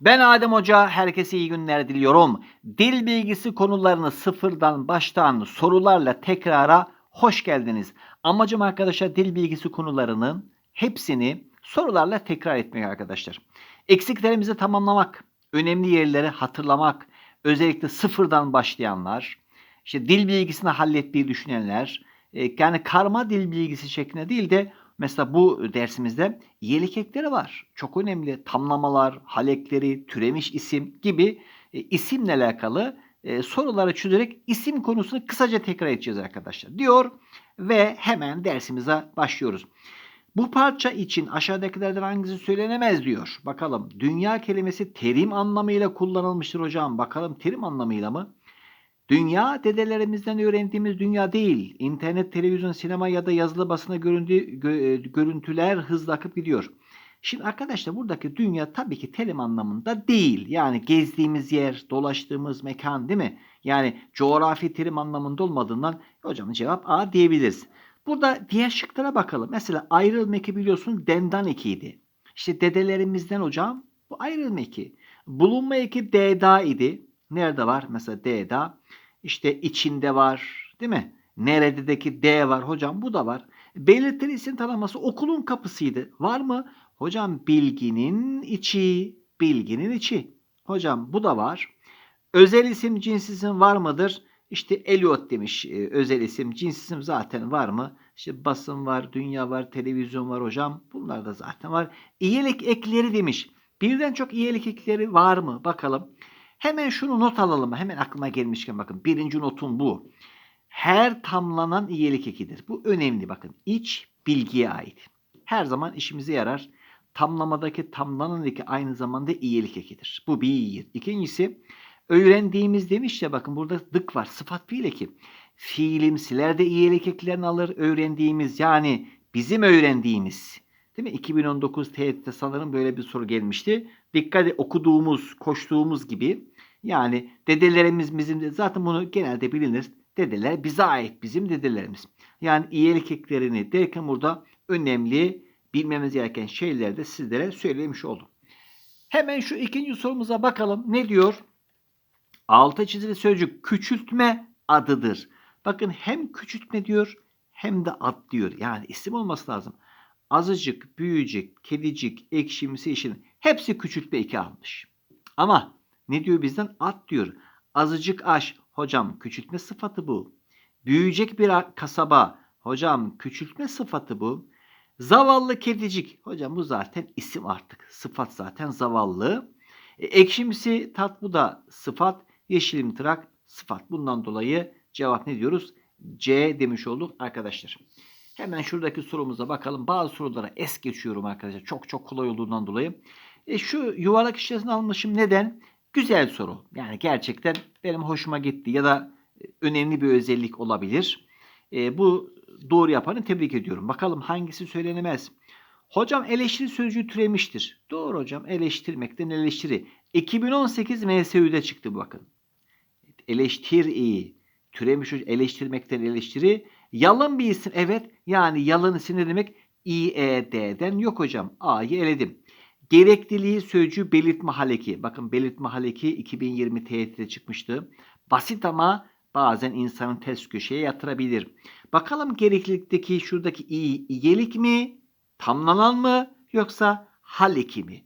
Ben Adem Hoca, herkese iyi günler diliyorum. Dil bilgisi konularını sıfırdan baştan sorularla tekrara hoş geldiniz. Amacım arkadaşlar dil bilgisi konularının hepsini sorularla tekrar etmek arkadaşlar. Eksiklerimizi tamamlamak, önemli yerleri hatırlamak, özellikle sıfırdan başlayanlar, işte dil bilgisini hallettiği düşünenler, e, yani karma dil bilgisi şeklinde değil de mesela bu dersimizde iyilik ekleri var. Çok önemli. Tamlamalar, halekleri, türemiş isim gibi e, isimle alakalı e, soruları çözerek isim konusunu kısaca tekrar edeceğiz arkadaşlar. Diyor ve hemen dersimize başlıyoruz. Bu parça için aşağıdakilerden hangisi söylenemez diyor. Bakalım dünya kelimesi terim anlamıyla kullanılmıştır hocam. Bakalım terim anlamıyla mı? Dünya dedelerimizden öğrendiğimiz dünya değil. İnternet, televizyon, sinema ya da yazılı basına göründüğü, gö- görüntüler hızla akıp gidiyor. Şimdi arkadaşlar buradaki dünya tabii ki terim anlamında değil. Yani gezdiğimiz yer, dolaştığımız mekan değil mi? Yani coğrafi terim anlamında olmadığından hocam cevap A diyebiliriz. Burada diğer şıklara bakalım. Mesela ayrılma eki biliyorsun dendan ekiydi. İşte dedelerimizden hocam bu ayrılma eki. Bulunma eki deda idi. Nerede var? Mesela D'da. İşte içinde var. Değil mi? Nerededeki D var. Hocam bu da var. Belirtili isim tanıması okulun kapısıydı. Var mı? Hocam bilginin içi. Bilginin içi. Hocam bu da var. Özel isim cins isim var mıdır? İşte Eliot demiş e, özel isim cins isim zaten var mı? İşte basın var, dünya var, televizyon var hocam. Bunlar da zaten var. İyilik ekleri demiş. Birden çok iyilik ekleri var mı? Bakalım. Hemen şunu not alalım. Hemen aklıma gelmişken bakın. Birinci notum bu. Her tamlanan iyilik ekidir. Bu önemli bakın. İç bilgiye ait. Her zaman işimize yarar. Tamlamadaki tamlanan eki aynı zamanda iyilik ekidir. Bu bir. İkincisi öğrendiğimiz demiş ya bakın burada dık var. Sıfat fiil eki. Fiilimsiler de iyilik eklerini alır. Öğrendiğimiz yani bizim öğrendiğimiz. Değil mi? 2019 TYT'de sanırım böyle bir soru gelmişti. Dikkat et, okuduğumuz, koştuğumuz gibi. Yani dedelerimiz bizim de zaten bunu genelde bilinir. Dedeler bize ait bizim dedelerimiz. Yani iyilik eklerini derken burada önemli bilmemiz gereken şeyleri de sizlere söylemiş oldum. Hemen şu ikinci sorumuza bakalım. Ne diyor? Altı çizili sözcük küçültme adıdır. Bakın hem küçültme diyor hem de ad diyor. Yani isim olması lazım. Azıcık, büyücük, kedicik, ekşimsi, işin hepsi küçültme iki almış. Ama ne diyor bizden? At diyor. Azıcık aş. Hocam küçültme sıfatı bu. Büyüyecek bir kasaba. Hocam küçültme sıfatı bu. Zavallı kedicik. Hocam bu zaten isim artık. Sıfat zaten zavallı. E, ekşimsi tat bu da sıfat. Yeşilimtırak sıfat. Bundan dolayı cevap ne diyoruz? C demiş olduk arkadaşlar. Hemen şuradaki sorumuza bakalım. Bazı sorulara es geçiyorum arkadaşlar. Çok çok kolay olduğundan dolayı. E, şu yuvarlak işlesini almışım. Neden? Güzel soru. Yani gerçekten benim hoşuma gitti ya da e, önemli bir özellik olabilir. E, bu doğru yapanı tebrik ediyorum. Bakalım hangisi söylenemez. Hocam eleştiri sözcüğü türemiştir. Doğru hocam. Eleştirmekten eleştiri. 2018 MSÜ'de çıktı bakın. Eleştir iyi. Türemiş eleştirmekten eleştiri. Yalın bir isim. Evet. Yani yalın isim ne demek? İED'den yok hocam. A'yı eledim. Gerekliliği sözcüğü belirtme haleki. Bakın belirtme haleki 2020 TYT'de çıkmıştı. Basit ama bazen insanın ters köşeye yatırabilir. Bakalım gereklilikteki şuradaki i iyelik mi? Tamlanan mı? Yoksa haleki mi?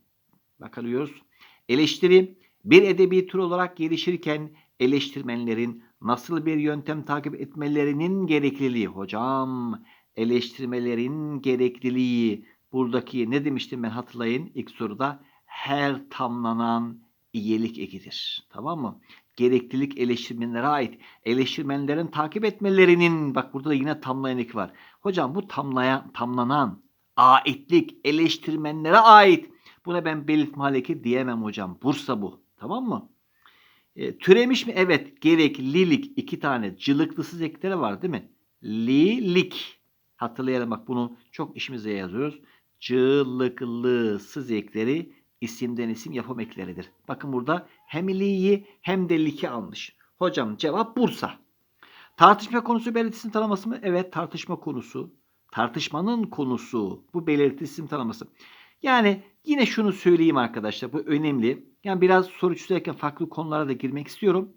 Bakıyoruz. Eleştiri bir edebi tür olarak gelişirken eleştirmenlerin nasıl bir yöntem takip etmelerinin gerekliliği. Hocam eleştirmelerin gerekliliği buradaki ne demiştim ben hatırlayın ilk soruda her tamlanan iyilik ekidir. Tamam mı? Gereklilik eleştirmenlere ait. Eleştirmenlerin takip etmelerinin bak burada da yine tamlayan eki var. Hocam bu tamlayan, tamlanan aitlik eleştirmenlere ait. Buna ben belirtme haleki diyemem hocam. Bursa bu. Tamam mı? E, türemiş mi? Evet. Gereklilik iki tane cılıklısız ekleri var değil mi? Lilik. Hatırlayalım bak bunu çok işimize yazıyoruz. Cılıklısız ekleri isimden isim yapım ekleridir. Bakın burada hem li'yi hem de liki almış. Hocam cevap Bursa. Tartışma konusu belirtisinin tanıması mı? Evet tartışma konusu. Tartışmanın konusu. Bu belirti isim tanıması. Yani yine şunu söyleyeyim arkadaşlar. Bu önemli. Yani biraz soru çözerken farklı konulara da girmek istiyorum.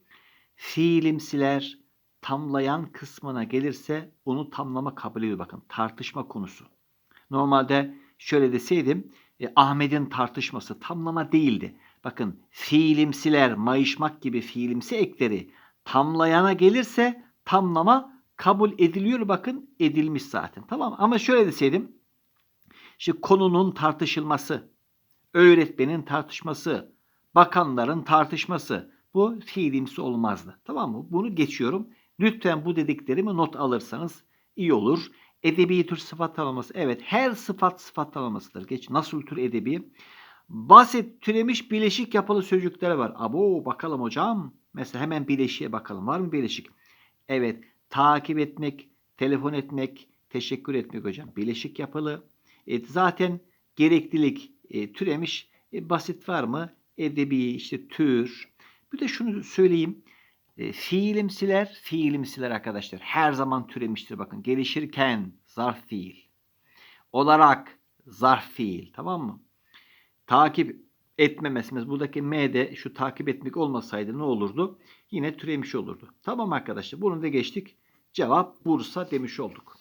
Fiilimsiler tamlayan kısmına gelirse onu tamlama kabul ediyor. Bakın tartışma konusu. Normalde şöyle deseydim e, Ahmet'in tartışması tamlama değildi. Bakın fiilimsiler, mayışmak gibi fiilimsi ekleri tamlayana gelirse tamlama kabul ediliyor. Bakın edilmiş zaten. Tamam ama şöyle deseydim. İşte konunun tartışılması, öğretmenin tartışması, bakanların tartışması bu fiilimsi olmazdı. Tamam mı? Bunu geçiyorum. Lütfen bu dediklerimi not alırsanız iyi olur. Edebi tür sıfat tanımlaması. Evet her sıfat sıfat tanımlamasıdır. Geç nasıl tür edebi? Basit türemiş bileşik yapılı sözcükler var. Abo bakalım hocam. Mesela hemen bileşiğe bakalım. Var mı bileşik? Evet. Takip etmek, telefon etmek, teşekkür etmek hocam. Bileşik yapılı. E, zaten gereklilik e, türemiş. E, basit var mı? Edebi işte tür. Bir de şunu söyleyeyim. E, fiilimsiler, fiilimsiler arkadaşlar her zaman türemiştir. Bakın gelişirken zarf fiil. Olarak zarf fiil. Tamam mı? Takip etmemesimiz buradaki M'de şu takip etmek olmasaydı ne olurdu? Yine türemiş olurdu. Tamam arkadaşlar bunu da geçtik. Cevap Bursa demiş olduk.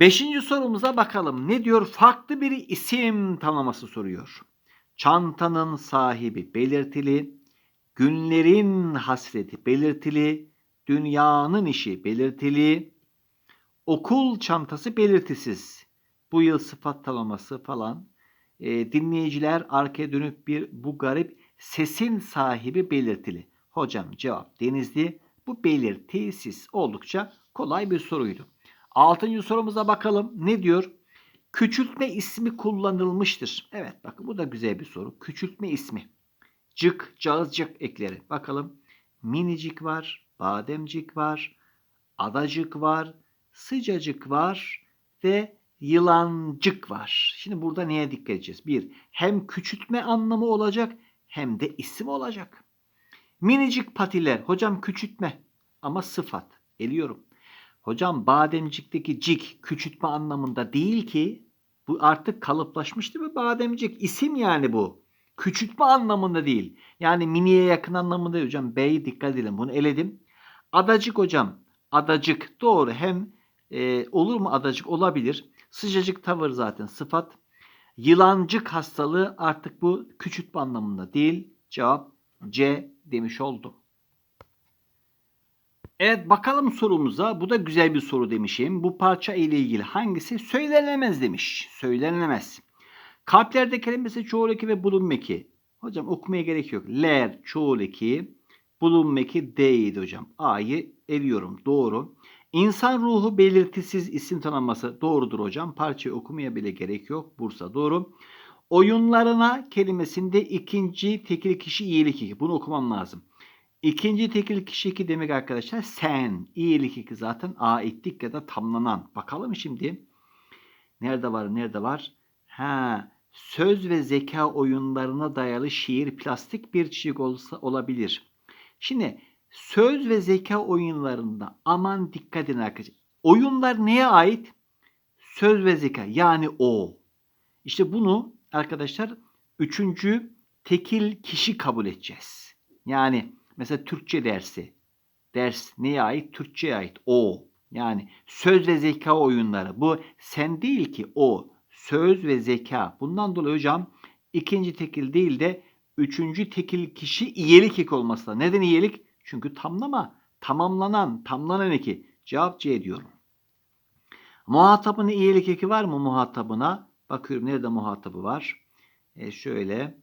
Beşinci sorumuza bakalım. Ne diyor? Farklı bir isim tanıması soruyor. Çantanın sahibi belirtili, günlerin hasreti belirtili, dünyanın işi belirtili, okul çantası belirtisiz. Bu yıl sıfat tanıması falan. E, dinleyiciler arkaya dönüp bir bu garip sesin sahibi belirtili. Hocam cevap Denizli. Bu belirtisiz. Oldukça kolay bir soruydu. Altıncı sorumuza bakalım. Ne diyor? Küçültme ismi kullanılmıştır. Evet bakın bu da güzel bir soru. Küçültme ismi. Cık, cağızcık ekleri. Bakalım. Minicik var, bademcik var, adacık var, sıcacık var ve yılancık var. Şimdi burada neye dikkat edeceğiz? Bir, hem küçültme anlamı olacak hem de isim olacak. Minicik patiler. Hocam küçültme ama sıfat. Eliyorum. Hocam bademcikteki cik küçültme anlamında değil ki. Bu artık kalıplaşmış değil mi bademcik? İsim yani bu. Küçültme anlamında değil. Yani miniye yakın anlamında değil hocam. B'yi dikkat edin. Bunu eledim. Adacık hocam. Adacık. Doğru. Hem e, olur mu adacık? Olabilir. Sıcacık tavır zaten sıfat. Yılancık hastalığı artık bu küçültme anlamında değil. Cevap C demiş oldum. Evet bakalım sorumuza. Bu da güzel bir soru demişim. Bu parça ile ilgili hangisi söylenemez demiş. Söylenemez. Kalplerde kelimesi çoğul eki ve bulunma eki. Hocam okumaya gerek yok. Ler çoğul eki, bulunma eki hocam. A'yı eliyorum. Doğru. İnsan ruhu belirtisiz isim tanınması doğrudur hocam. Parçayı okumaya bile gerek yok. Bursa doğru. Oyunlarına kelimesinde ikinci tekil kişi iyilik eki. Bunu okumam lazım. İkinci tekil kişi iki demek arkadaşlar sen. İyilik iki zaten aitlik ya da tamlanan. Bakalım şimdi. Nerede var nerede var? Ha, söz ve zeka oyunlarına dayalı şiir plastik bir çiçek olsa olabilir. Şimdi söz ve zeka oyunlarında aman dikkat edin arkadaşlar. Oyunlar neye ait? Söz ve zeka yani o. İşte bunu arkadaşlar üçüncü tekil kişi kabul edeceğiz. Yani mesela Türkçe dersi. Ders neye ait? Türkçe'ye ait. O. Yani söz ve zeka oyunları. Bu sen değil ki o. Söz ve zeka. Bundan dolayı hocam ikinci tekil değil de üçüncü tekil kişi iyelik ek olması da. Neden iyelik? Çünkü tamlama, tamamlanan, tamlanan eki. Cevap C diyorum. Muhatabına iyilik eki var mı muhatabına? Bakıyorum nerede muhatabı var. E şöyle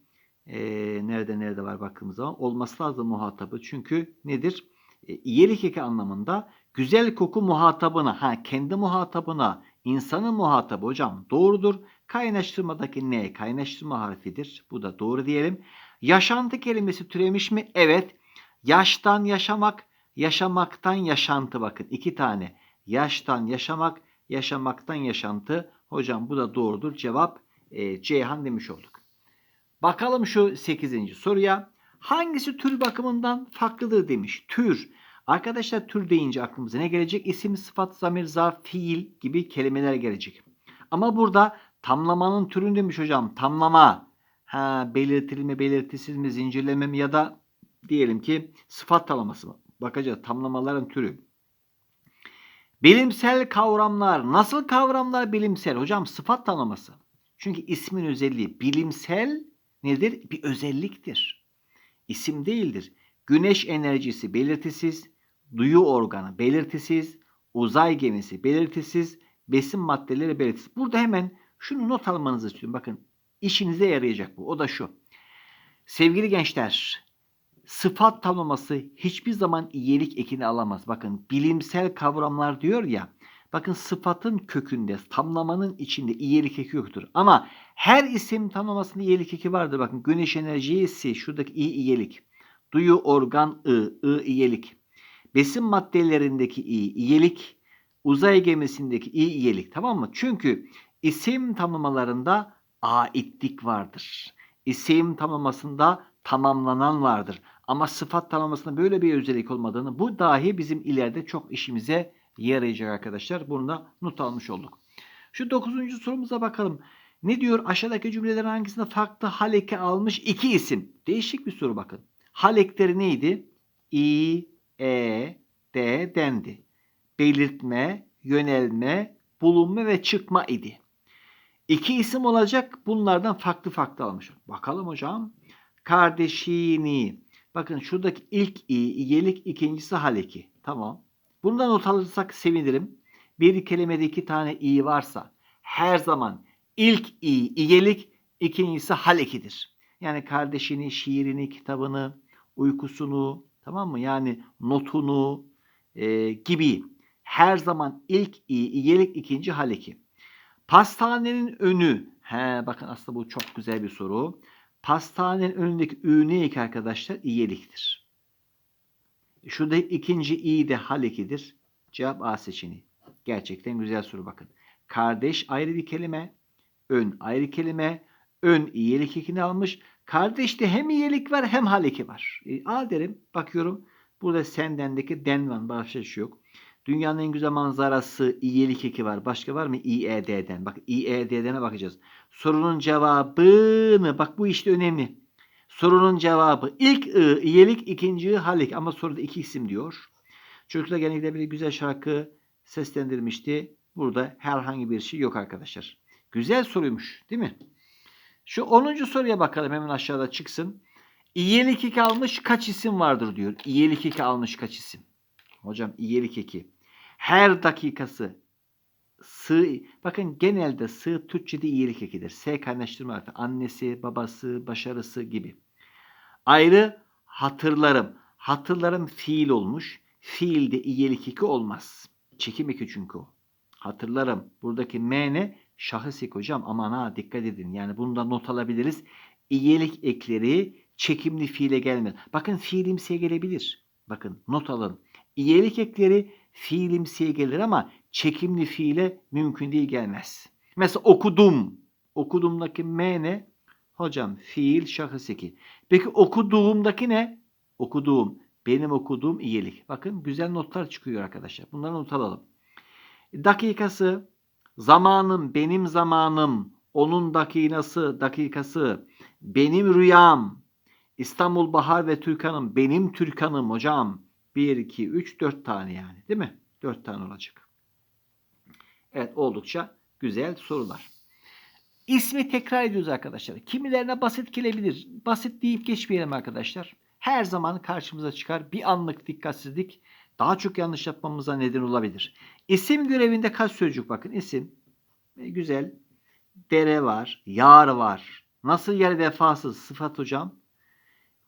e, nerede nerede var baktığımız zaman olması lazım muhatabı. Çünkü nedir? E, iyilik eki anlamında güzel koku muhatabına, ha kendi muhatabına, insanın muhatabı hocam doğrudur. Kaynaştırmadaki ne? Kaynaştırma harfidir. Bu da doğru diyelim. Yaşantı kelimesi türemiş mi? Evet. Yaştan yaşamak, yaşamaktan yaşantı bakın. iki tane. Yaştan yaşamak, yaşamaktan yaşantı. Hocam bu da doğrudur. Cevap e, Ceyhan demiş olduk. Bakalım şu 8. soruya. Hangisi tür bakımından farklıdır demiş. Tür. Arkadaşlar tür deyince aklımıza ne gelecek? İsim, sıfat, zamir, zarf, fiil gibi kelimeler gelecek. Ama burada Tamlamanın türünü demiş hocam. Tamlama. Ha, belirtili mi, belirtisiz mi, zincirleme mi ya da diyelim ki sıfat tamlaması mı? Bakacağız. Tamlamaların türü. Bilimsel kavramlar. Nasıl kavramlar bilimsel? Hocam sıfat tanımlaması. Çünkü ismin özelliği bilimsel nedir? Bir özelliktir. İsim değildir. Güneş enerjisi belirtisiz, duyu organı belirtisiz, uzay gemisi belirtisiz, besin maddeleri belirtisiz. Burada hemen şunu not almanızı istiyorum. Bakın işinize yarayacak bu. O da şu. Sevgili gençler, sıfat tanımlaması hiçbir zaman iyilik ekini alamaz. Bakın bilimsel kavramlar diyor ya. Bakın sıfatın kökünde, tamlamanın içinde iyilik eki yoktur. Ama her isim tanımlamasında iyilik eki vardır. Bakın güneş enerjisi şuradaki i iyilik. Duyu organ ı, ı iyilik. Besin maddelerindeki i iyilik. Uzay gemisindeki i iyilik. Tamam mı? Çünkü isim tanımlamalarında aitlik vardır. İsim tanımlamasında tamamlanan vardır. Ama sıfat tanımlamasında böyle bir özellik olmadığını bu dahi bizim ileride çok işimize yarayacak arkadaşlar. Bunu da not almış olduk. Şu dokuzuncu sorumuza bakalım. Ne diyor? Aşağıdaki cümlelerin hangisinde farklı haleke almış iki isim? Değişik bir soru bakın. Halekleri neydi? İ, E, D dendi. Belirtme, yönelme, bulunma ve çıkma idi. İki isim olacak. Bunlardan farklı farklı almış. Bakalım hocam. Kardeşini. Bakın şuradaki ilk i, iyelik, ikincisi haleki. Tamam. Bundan not alırsak sevinirim. Bir kelimede iki tane i varsa her zaman ilk i iyelik, ikincisi halekidir. Yani kardeşini, şiirini, kitabını, uykusunu, tamam mı? Yani notunu e, gibi her zaman ilk i iyelik, ikinci haleki. Pastanenin önü. He, bakın aslında bu çok güzel bir soru. Pastanenin önündeki ü ne ki arkadaşlar? İyeliktir. Şurada ikinci i de halekidir. Cevap A seçeneği. Gerçekten güzel soru bakın. Kardeş ayrı bir kelime. Ön ayrı kelime. Ön iyilik ekini almış. Kardeşte hem iyilik var hem haleki var. E, A derim. Bakıyorum. Burada sendendeki den var. Başka şey yok. Dünyanın en güzel manzarası iyilik eki var. Başka var mı? İED'den. Bak İED'dene bakacağız. Sorunun cevabını bak bu işte önemli. Sorunun cevabı ilk I iyilik, ikinci I halik ama soruda iki isim diyor. Çocuklar genellikle bir güzel şarkı seslendirmişti. Burada herhangi bir şey yok arkadaşlar. Güzel soruymuş değil mi? Şu 10. soruya bakalım hemen aşağıda çıksın. İyilik eki almış kaç isim vardır diyor. İyilik eki almış kaç isim? Hocam iyilik eki. Her dakikası sığ. Bakın genelde sığ Türkçe'de iyilik ekidir. S kaynaştırma harfi. Annesi, babası, başarısı gibi. Ayrı hatırlarım. Hatırlarım fiil olmuş. Fiilde iyilik eki olmaz. Çekim eki çünkü o. Hatırlarım. Buradaki M ne? Şahıs eki hocam. Aman ha dikkat edin. Yani bunu da not alabiliriz. İyilik ekleri çekimli fiile gelmez. Bakın fiilimsiye gelebilir. Bakın not alın. İyilik ekleri fiilimsiye gelir ama çekimli fiile mümkün değil gelmez. Mesela okudum. Okudumdaki M ne? Hocam fiil şahıs eki. Peki okuduğumdaki ne? Okuduğum. Benim okuduğum iyilik. Bakın güzel notlar çıkıyor arkadaşlar. Bunları not alalım. Dakikası, zamanım, benim zamanım, onun dakikası, dakikası, benim rüyam, İstanbul Bahar ve Türkan'ım, benim Türkan'ım hocam. 1, 2, 3, 4 tane yani değil mi? 4 tane olacak. Evet oldukça güzel sorular. İsmi tekrar ediyoruz arkadaşlar. Kimilerine basit gelebilir. Basit deyip geçmeyelim arkadaşlar. Her zaman karşımıza çıkar. Bir anlık dikkatsizlik daha çok yanlış yapmamıza neden olabilir. İsim görevinde kaç sözcük bakın. İsim. E, güzel. Dere var. Yar var. Nasıl yer vefasız sıfat hocam?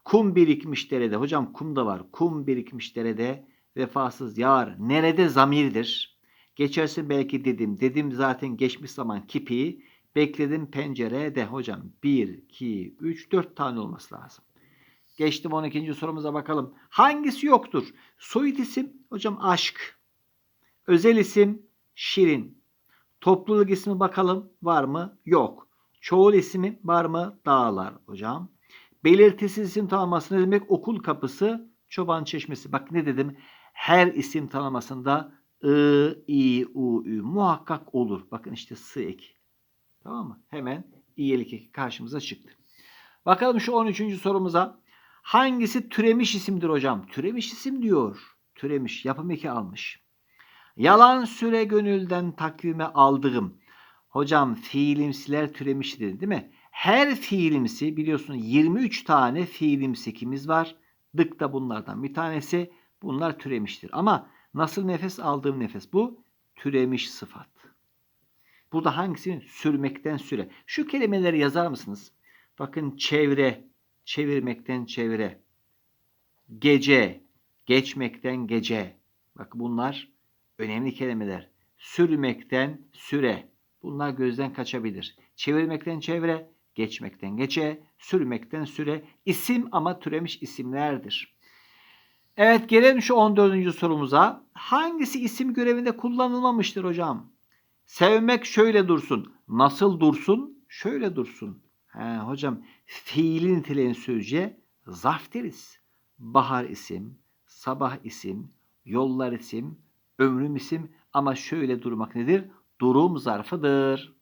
Kum birikmiş derede. Hocam kum da var. Kum birikmiş derede vefasız yar. Nerede zamirdir? Geçersin belki dedim. Dedim zaten geçmiş zaman kipi. Bekledim pencerede hocam. 1, 2, 3, 4 tane olması lazım. Geçtim 12. sorumuza bakalım. Hangisi yoktur? Soyut isim hocam aşk. Özel isim şirin. Topluluk ismi bakalım var mı? Yok. Çoğul ismi var mı? Dağlar hocam. Belirtisiz isim tanıması ne demek? Okul kapısı, çoban çeşmesi. Bak ne dedim? Her isim tanımasında I, I, U, Ü muhakkak olur. Bakın işte sı ek. Tamam mı? Hemen iyilik eki karşımıza çıktı. Bakalım şu 13. sorumuza. Hangisi türemiş isimdir hocam? Türemiş isim diyor. Türemiş. Yapım eki almış. Yalan süre gönülden takvime aldığım. Hocam fiilimsiler türemiştir değil mi? Her fiilimsi biliyorsun 23 tane fiilimsi kimiz var. Dık da bunlardan bir tanesi. Bunlar türemiştir. Ama nasıl nefes aldığım nefes bu? Türemiş sıfat. Burada hangisi? Sürmekten süre. Şu kelimeleri yazar mısınız? Bakın çevre, çevirmekten çevre. Gece, geçmekten gece. Bak bunlar önemli kelimeler. Sürmekten süre. Bunlar gözden kaçabilir. Çevirmekten çevre, geçmekten geçe, sürmekten süre. İsim ama türemiş isimlerdir. Evet gelelim şu 14. sorumuza. Hangisi isim görevinde kullanılmamıştır hocam? Sevmek şöyle dursun. Nasıl dursun? Şöyle dursun. He, hocam fiilin niteleyen sözcüğe zarf deriz. Bahar isim, sabah isim, yollar isim, ömrüm isim ama şöyle durmak nedir? Durum zarfıdır.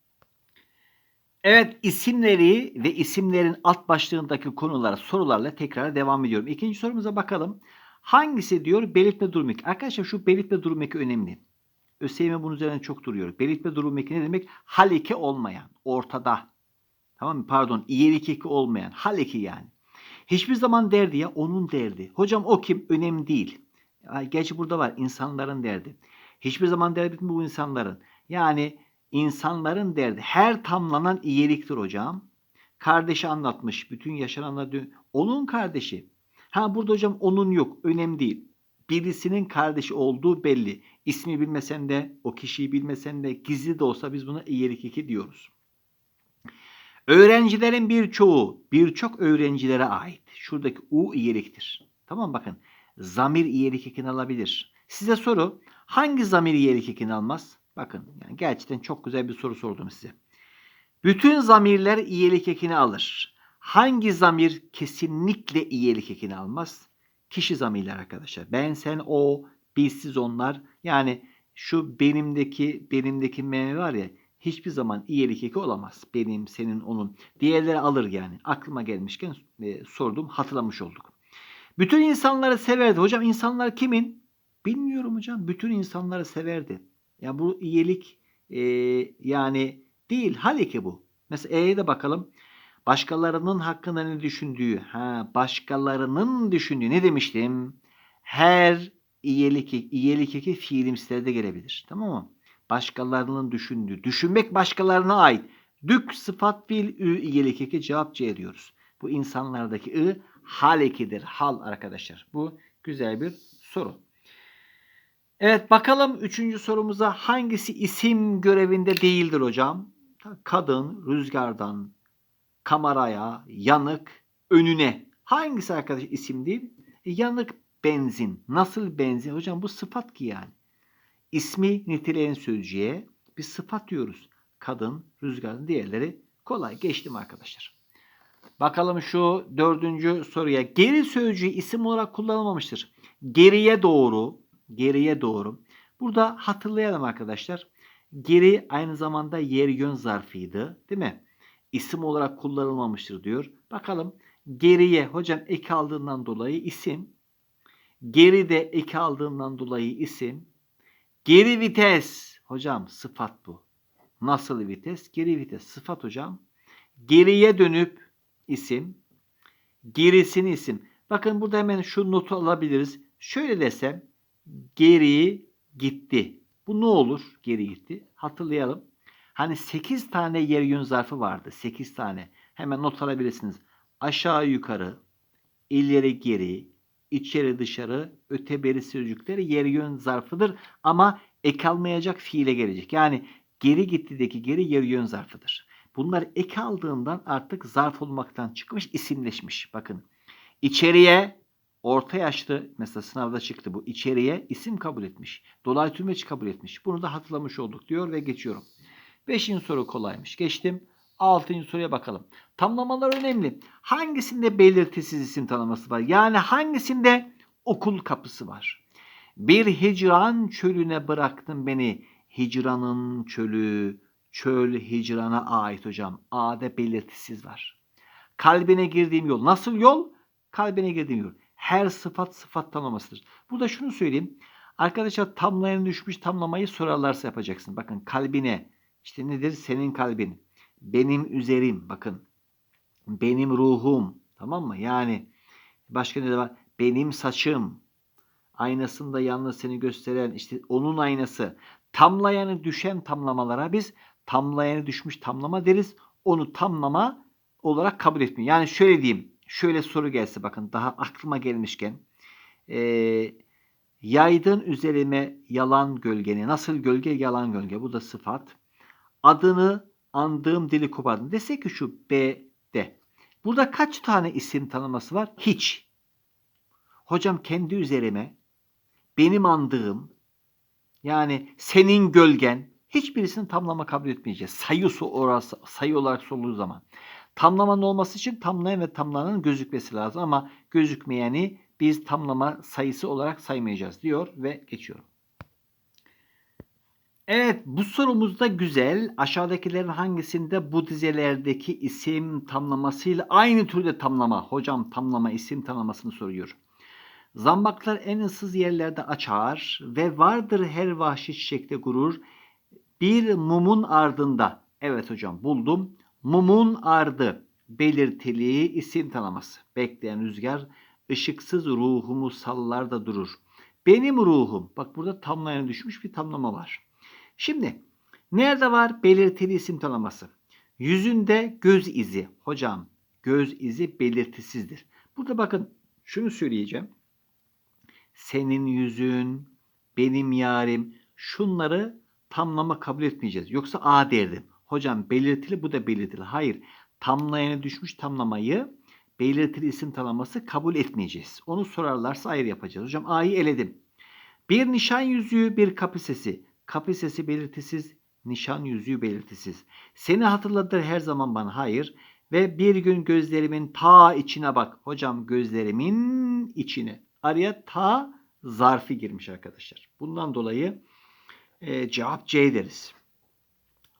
Evet isimleri ve isimlerin alt başlığındaki konulara sorularla tekrar devam ediyorum. İkinci sorumuza bakalım. Hangisi diyor belirtme durum eki. Arkadaşlar şu belirtme durum eki önemli. ÖSYM bunun üzerine çok duruyor. Belirtme durum eki ne demek? Hal eki olmayan, ortada. Tamam mı? Pardon, iyelik eki olmayan, hal eki yani. Hiçbir zaman derdi ya onun derdi. Hocam o kim? Önemli değil. Gerçi burada var insanların derdi. Hiçbir zaman derdi bu insanların? Yani insanların derdi. Her tamlanan iyiliktir hocam. Kardeşi anlatmış. Bütün yaşananlar dün- onun kardeşi. Ha burada hocam onun yok. Önemli değil. Birisinin kardeşi olduğu belli. İsmi bilmesen de, o kişiyi bilmesen de, gizli de olsa biz buna iyilik eki diyoruz. Öğrencilerin birçoğu birçok öğrencilere ait. Şuradaki u iyiliktir. Tamam bakın. Zamir iyilik ekini alabilir. Size soru. Hangi zamir iyilik ekini almaz? Bakın yani gerçekten çok güzel bir soru sordum size. Bütün zamirler iyilik ekini alır. Hangi zamir kesinlikle iyilik ekini almaz? Kişi zamirler arkadaşlar. Ben, sen, o, biz, siz, onlar. Yani şu benimdeki, benimdeki meme var ya hiçbir zaman iyilik eki olamaz. Benim, senin, onun. Diğerleri alır yani. Aklıma gelmişken e, sordum, hatırlamış olduk. Bütün insanları severdi. Hocam insanlar kimin? Bilmiyorum hocam. Bütün insanları severdi. Ya bu iyilik e, yani değil. Hal eki bu. Mesela E'ye de bakalım. Başkalarının hakkında ne düşündüğü. Ha, başkalarının düşündüğü. Ne demiştim? Her iyilik, iyilik eki fiilimsilerde gelebilir. Tamam mı? Başkalarının düşündüğü. Düşünmek başkalarına ait. Dük sıfat fiil ü iyilik eki cevap C. Bu insanlardaki ı hal ekidir. Hal arkadaşlar. Bu güzel bir soru. Evet bakalım üçüncü sorumuza hangisi isim görevinde değildir hocam? Kadın, rüzgardan, kameraya, yanık, önüne. Hangisi arkadaş isim değil? E, yanık benzin. Nasıl benzin? Hocam bu sıfat ki yani. İsmi niteleyen sözcüğe bir sıfat diyoruz. Kadın, rüzgarın diğerleri kolay. Geçtim arkadaşlar. Bakalım şu dördüncü soruya. Geri sözcüğü isim olarak kullanılmamıştır. Geriye doğru, geriye doğru. Burada hatırlayalım arkadaşlar. Geri aynı zamanda yer yön zarfıydı. Değil mi? İsim olarak kullanılmamıştır diyor. Bakalım geriye hocam ek aldığından dolayı isim. Geride ek aldığından dolayı isim. Geri vites hocam sıfat bu. Nasıl vites? Geri vites sıfat hocam. Geriye dönüp isim. Gerisini isim. Bakın burada hemen şu notu alabiliriz. Şöyle desem geri gitti. Bu ne olur? Geri gitti. Hatırlayalım. Hani 8 tane yer yön zarfı vardı. 8 tane. Hemen not alabilirsiniz. Aşağı yukarı, ileri geri, içeri dışarı, öte beri sözcükleri yer yön zarfıdır. Ama ek almayacak fiile gelecek. Yani geri gittideki geri yer yön zarfıdır. Bunlar ek aldığından artık zarf olmaktan çıkmış, isimleşmiş. Bakın. İçeriye orta yaşlı mesela sınavda çıktı bu. İçeriye isim kabul etmiş. Dolaylı tümeç kabul etmiş. Bunu da hatırlamış olduk diyor ve geçiyorum. Beşinci soru kolaymış. Geçtim. Altıncı soruya bakalım. Tamlamalar önemli. Hangisinde belirtisiz isim tanıması var? Yani hangisinde okul kapısı var? Bir hicran çölüne bıraktın beni. Hicranın çölü çöl hicrana ait hocam. A'da belirtisiz var. Kalbine girdiğim yol. Nasıl yol? Kalbine girdiğim yol. Her sıfat sıfat tanımlamasıdır. Burada şunu söyleyeyim. Arkadaşlar tamlayan düşmüş tamlamayı sorarlarsa yapacaksın. Bakın kalbine. işte nedir? Senin kalbin. Benim üzerim. Bakın. Benim ruhum. Tamam mı? Yani başka ne de var? Benim saçım. Aynasında yalnız seni gösteren işte onun aynası. Tamlayanı düşen tamlamalara biz tamlayanı düşmüş tamlama deriz. Onu tamlama olarak kabul etmiyor. Yani şöyle diyeyim. Şöyle soru gelse bakın daha aklıma gelmişken. Ee, yaydın üzerime yalan gölgeni. Nasıl gölge? Yalan gölge. Bu da sıfat. Adını andığım dili kopardım. Dese ki şu B, D. Burada kaç tane isim tanıması var? Hiç. Hocam kendi üzerime benim andığım yani senin gölgen hiçbirisini tamlama kabul etmeyeceğiz. Sayısı orası, sayı olarak sorulduğu zaman. Tamlamanın olması için tamlayan ve tamlanan gözükmesi lazım ama gözükmeyeni biz tamlama sayısı olarak saymayacağız diyor ve geçiyorum. Evet bu sorumuz da güzel. Aşağıdakilerin hangisinde bu dizelerdeki isim tamlamasıyla aynı türde tamlama, hocam tamlama isim tamlamasını soruyor. Zambaklar en ıssız yerlerde açar ve vardır her vahşi çiçekte gurur. Bir mumun ardında, evet hocam buldum. Mumun ardı belirtili isim tanıması. Bekleyen rüzgar ışıksız ruhumu sallar da durur. Benim ruhum. Bak burada tamlayan düşmüş bir tamlama var. Şimdi nerede var belirtili isim tanıması? Yüzünde göz izi. Hocam göz izi belirtisizdir. Burada bakın şunu söyleyeceğim. Senin yüzün, benim yarim şunları tamlama kabul etmeyeceğiz. Yoksa A derdim. Hocam belirtili bu da belirtili. Hayır. Tamlayana düşmüş tamlamayı belirtili isim tanıması kabul etmeyeceğiz. Onu sorarlarsa ayrı yapacağız. Hocam A'yı eledim. Bir nişan yüzüğü, bir kapı sesi. Kapı sesi belirtisiz, nişan yüzüğü belirtisiz. Seni hatırlatır her zaman bana hayır. Ve bir gün gözlerimin ta içine bak. Hocam gözlerimin içine. Araya ta zarfı girmiş arkadaşlar. Bundan dolayı e, cevap C deriz.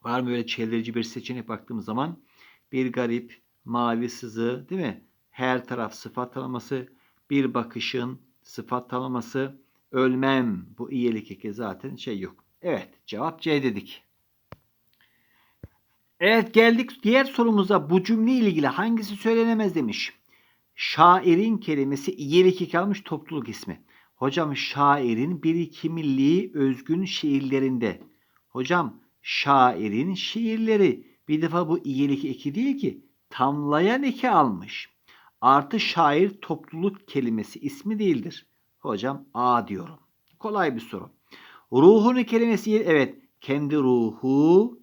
Var mı öyle çevreci bir seçenek baktığımız zaman bir garip, mavi sızı değil mi? Her taraf sıfat tanıması, bir bakışın sıfat tanıması, ölmem bu iyilik eki zaten şey yok. Evet cevap C dedik. Evet geldik diğer sorumuza bu cümle ilgili hangisi söylenemez demiş. Şairin kelimesi iyilik eki almış topluluk ismi. Hocam şairin birikimli özgün şiirlerinde. Hocam şairin şiirleri. Bir defa bu iyilik eki değil ki. Tamlayan eki almış. Artı şair topluluk kelimesi ismi değildir. Hocam A diyorum. Kolay bir soru. Ruhunu kelimesi evet kendi ruhunu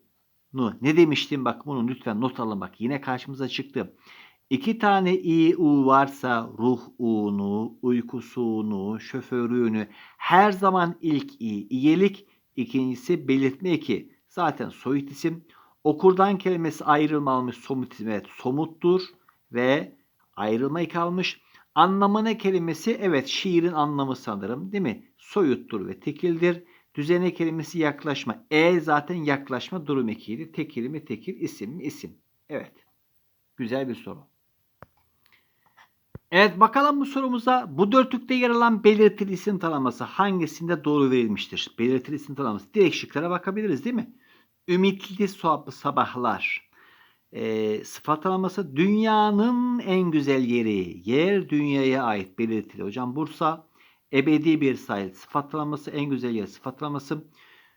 ne demiştim bak bunu lütfen not alın bak yine karşımıza çıktı. İki tane i u varsa ruh u'nu, uykusunu, şoförüğünü her zaman ilk i iyelik, ikincisi belirtme eki. Zaten soyut isim. Okurdan kelimesi ayrılma almış somut isim. Evet somuttur ve ayrılma eki almış. Anlamına kelimesi evet şiirin anlamı sanırım değil mi? Soyuttur ve tekildir. Düzene kelimesi yaklaşma. E zaten yaklaşma durum ekiydi. Tekil mi tekil, isim mi isim. Evet. Güzel bir soru. Evet bakalım bu sorumuza bu dörtlükte yer alan belirtili isim tanımlaması hangisinde doğru verilmiştir? Belirtili isim tanımlaması. Direkt şıklara bakabiliriz değil mi? Ümitli sabahlar. E, sıfat tanımlaması dünyanın en güzel yeri. Yer dünyaya ait belirtili. Hocam Bursa ebedi bir sahil. Sıfat tanımlaması en güzel yer. Sıfat tanımlaması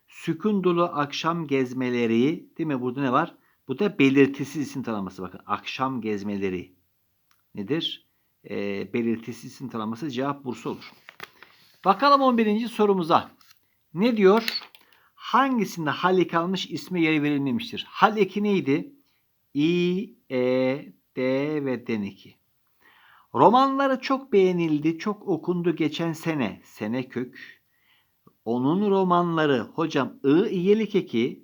sükun dolu akşam gezmeleri. Değil mi? Burada ne var? Bu da belirtisiz isim tanımlaması. Bakın akşam gezmeleri nedir? e, belirtisi isim tanımlaması cevap Bursa olur. Bakalım 11. sorumuza. Ne diyor? Hangisinde hal kalmış isme yer verilmemiştir? Hal eki neydi? İ, E, D ve D2. Romanları çok beğenildi, çok okundu geçen sene. Sene kök. Onun romanları hocam I iyelik eki,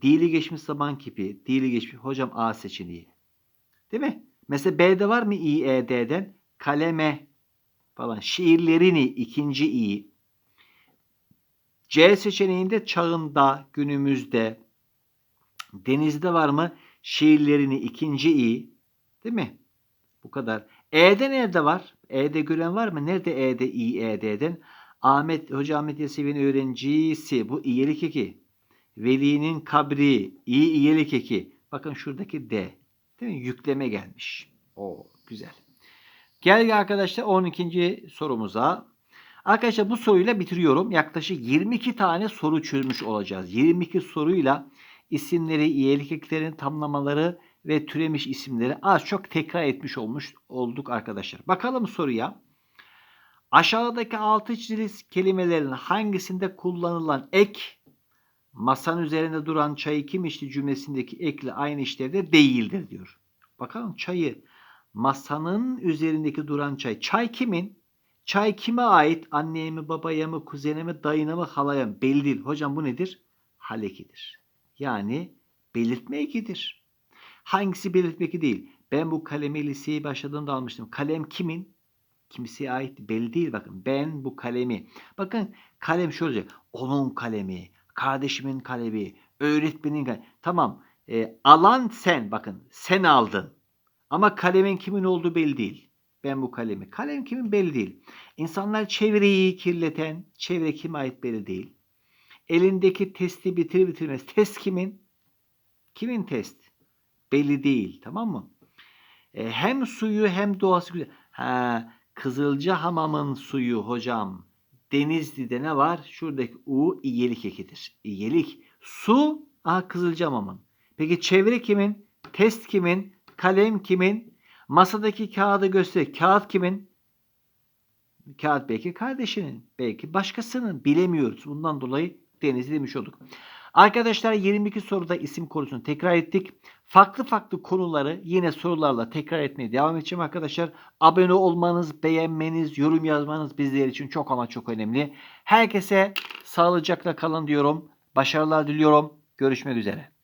dili geçmiş zaman kipi, dili geçmiş hocam A seçeneği. Değil mi? Mesela B'de var mı İED'den? Kaleme falan. Şiirlerini ikinci İ. C seçeneğinde çağında, günümüzde. Denizde var mı? Şiirlerini ikinci i. Değil mi? Bu kadar. E'de nerede var? E'de gören var mı? Nerede E'de i, E'den? Ahmet, Hoca Ahmet Yasevi'nin öğrencisi. Bu iyelik eki. Veli'nin kabri. i, iyelik eki. Bakın şuradaki D. Değil mi? Yükleme gelmiş. O güzel. Gel arkadaşlar 12. sorumuza. Arkadaşlar bu soruyla bitiriyorum. Yaklaşık 22 tane soru çözmüş olacağız. 22 soruyla isimleri, iyilik eklerin tamlamaları ve türemiş isimleri az çok tekrar etmiş olmuş olduk arkadaşlar. Bakalım soruya. Aşağıdaki altı çizili kelimelerin hangisinde kullanılan ek masanın üzerinde duran çayı kim içti cümlesindeki ekle aynı işlevde değildir diyor. Bakalım çayı masanın üzerindeki duran çay. Çay kimin? Çay kime ait? Anneye mi, babaya mı, kuzene mi, dayına mı, halaya mı? Belli değil. Hocam bu nedir? Hal ekidir. Yani belirtme ekidir. Hangisi belirtme eki değil? Ben bu kalemi liseye başladığımda almıştım. Kalem kimin? Kimseye ait belli değil bakın. Ben bu kalemi. Bakın kalem şu olacak. Onun kalemi, kardeşimin kalemi, öğretmenin kalemi. Tamam. e, alan sen bakın. Sen aldın. Ama kalemin kimin olduğu belli değil. Ben bu kalemi. Kalem kimin belli değil. İnsanlar çevreyi kirleten, çevre kime ait belli değil. Elindeki testi bitir bitirmez. Test kimin? Kimin test? Belli değil. Tamam mı? E, hem suyu hem doğası güzel. Ha, Kızılca hamamın suyu hocam. Denizli'de ne var? Şuradaki U iyelik ekidir. İyelik. Su aha Kızılca hamamın. Peki çevre kimin? Test kimin? Kalem kimin? Masadaki kağıdı göster. Kağıt kimin? Kağıt belki kardeşinin, belki başkasının bilemiyoruz. Bundan dolayı Denizli demiş olduk. Arkadaşlar 22 soruda isim konusunu tekrar ettik. Farklı farklı konuları yine sorularla tekrar etmeye devam edeceğim arkadaşlar. Abone olmanız, beğenmeniz, yorum yazmanız bizler için çok ama çok önemli. Herkese sağlıcakla kalın diyorum. Başarılar diliyorum. Görüşmek üzere.